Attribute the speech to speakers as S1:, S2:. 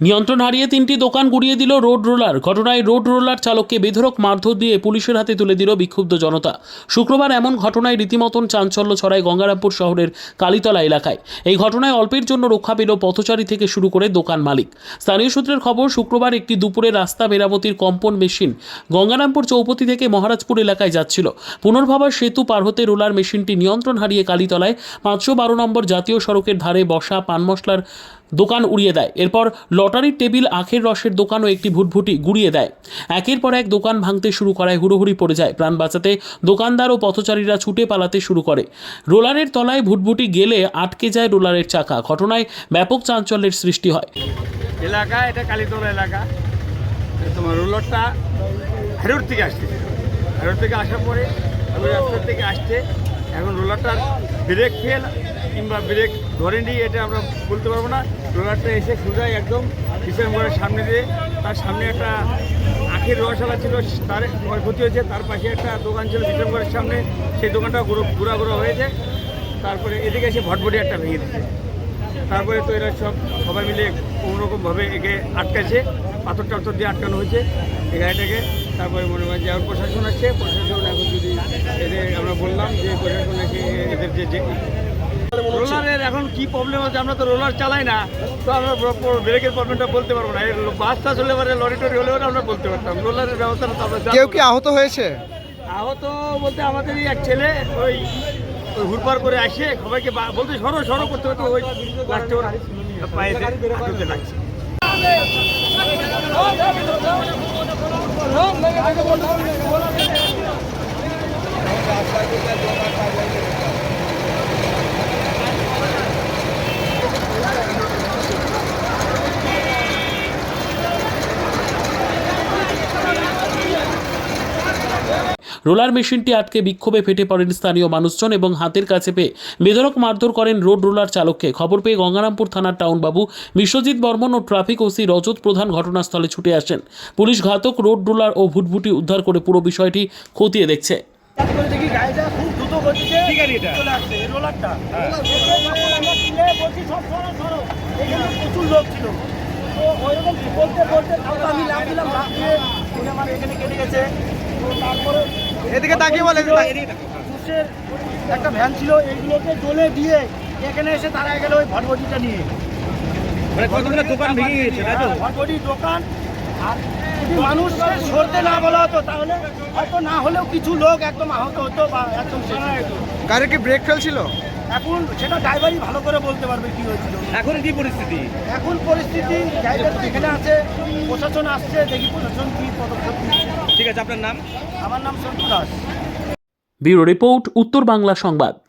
S1: নিয়ন্ত্রণ হারিয়ে তিনটি দোকান গুড়িয়ে দিল রোড রোলার। ঘটনায় রোড রোলার চালককে বেধরক মারধর দিয়ে পুলিশের হাতে তুলে দিল বিক্ষুব্ধ জনতা। শুক্রবার এমন ঘটনায় রীতিমতন চাঞ্চল্য ছড়ায় গঙ্গারামপুর শহরের কালীতলা এলাকায়। এই ঘটনায় অল্পের জন্য রক্ষা পেল পথচারী থেকে শুরু করে দোকান মালিক। স্থানীয় সূত্রের খবর, শুক্রবার একটি দুপুরে রাস্তা মেরামতির কম্পন মেশিন গঙ্গারামপুর চৌপতি থেকে মহারাজপুর এলাকায় যাচ্ছিল। পুনর্ভাবার সেতু পার হতে রোলার মেশিনটি নিয়ন্ত্রণ হারিয়ে কালীতলায় পাঁচশো বারো নম্বর জাতীয় সড়কের ধারে বসা পান মশলার দোকান উড়িয়ে দেয়। এরপর লটারির টেবিল আখের রসের দোকানও একটি ভুটভুটি গুড়িয়ে দেয়। একের পর এক দোকান ভাঙতে শুরু করায় হুড়োহুড়ি পড়ে যায়। প্রাণ বাঁচাতে দোকানদার ও পথচারীরা ছুটে পালাতে শুরু করে। রোলারের তলায় ভুটভুটি গেলে আটকে যায় রোলারের চাকা। ঘটনায় ব্যাপক চাঞ্চল্যের সৃষ্টি হয়।
S2: এলাকা, এটা কালীতলা এলাকা। তোমার রোলারটা হারোর থেকে আসছে। হারোর থেকে আসার পরে রাস্তার থেকে আসছে। এখন রোলারটার ব্রেক ফেল কিংবা ব্রেক ধরেনি এটা আমরা বলতে পারব না। রোলারটা এসে সোজা একদম ডিসেম্বরের সামনে দিয়ে তার সামনে একটা আখের রসালা ছিল, তার ক্ষয়ক্ষতি হয়েছে। তার পাশে একটা দোকান ছিল ডিসেম্বরের সামনে। সেই দোকানটা গুঁড়ো গুঁড়া গুঁড়ো হয়েছে। তারপরে এদিকে এসে ভটভটি একটা ভেঙে দিচ্ছে তারপরে তো এরা সব সবাই মিলে কোনোরকমভাবে একে আটকাছে পাথর টাথর দিয়ে আটকানো হয়েছে এই গাড়িটাকে। তারপরে মনে হয় যে এখন প্রশাসন আসছে প্রশাসন এখন যদি এদের আমরা বললাম যে প্রশাসন এসে এদের যে রোলারের এখন কি প্রবলেম হচ্ছে আমরা তো রোলার চালাই না তো আমরা ব্রেকের প্রবলেমটা বলতে পারব না বাস টাস হলে পরে লরি টরি হলে পরে আমরা বলতে পারতাম রোলারের ব্যবস্থাটা তো আমরা
S3: কেউ কি আহত হয়েছে
S2: আহত বলতে আমাদেরই এক ছেলে ওই ওই হুড়পার করে আসে সবাইকে বলতে সরো সরো করতে করতে ওই লাস্টে ওর পায়েতে হাঁটুতে লাগছে
S1: রোলার মেশিনটি আটকে বিক্ষোভে ফেটে পড়েন স্থানীয় মানুষজন এবং হাতের কাছে পেয়ে বেধরক মারধর করেন রোড রোলার চালককে। খবর পেয়ে গঙ্গারামপুর থানার টাউন বাবু বিশ্বজিৎ বর্মন ও ট্রাফিক ওসি রজত প্রধান ঘটনাস্থলে ছুটে আসেন। পুলিশ ঘাতক রোড রোলার ও ভুটভুটি উদ্ধার করে পুরো বিষয়টি খতিয়ে দেখছে।
S4: প্রচুর লোক ছিল। তো ওইরকম বলতে বলতে আমি লাভ দিলাম লাভ দিয়ে এখানে কেটে গেছে। তো তারপরে
S3: এদিকে তাকিয়ে বলে,
S4: একটা ভ্যান ছিল এইগুলোকে দোলে দিয়ে এখানে এসে তারা গেল ওই ভটভটিটা নিয়ে।
S2: মানে কতগুলো দোকান ভেঙে গেছে তাই তো?
S4: ভটভটি দোকান। আর যদি মানুষ সরতে না বলা হতো তাহলে হয়তো না হলেও কিছু লোক একদম আহত হতো বা একদম হয়ে যেত।
S3: কি ব্রেক ফেল ছিল?
S4: এখন সেটা ড্রাইভারই ভালো করে বলতে পারবে কি হয়েছিল।
S2: এখন কি পরিস্থিতি?
S4: এখন পরিস্থিতি ড্রাইভার তো এখানে আছে প্রশাসন আসছে দেখি প্রশাসন কি পদক্ষেপ।
S2: ঠিক আছে আপনার নাম?
S4: আমার নাম সন্তু দাস।
S1: ব্যুরো রিপোর্ট উত্তর বাংলা সংবাদ।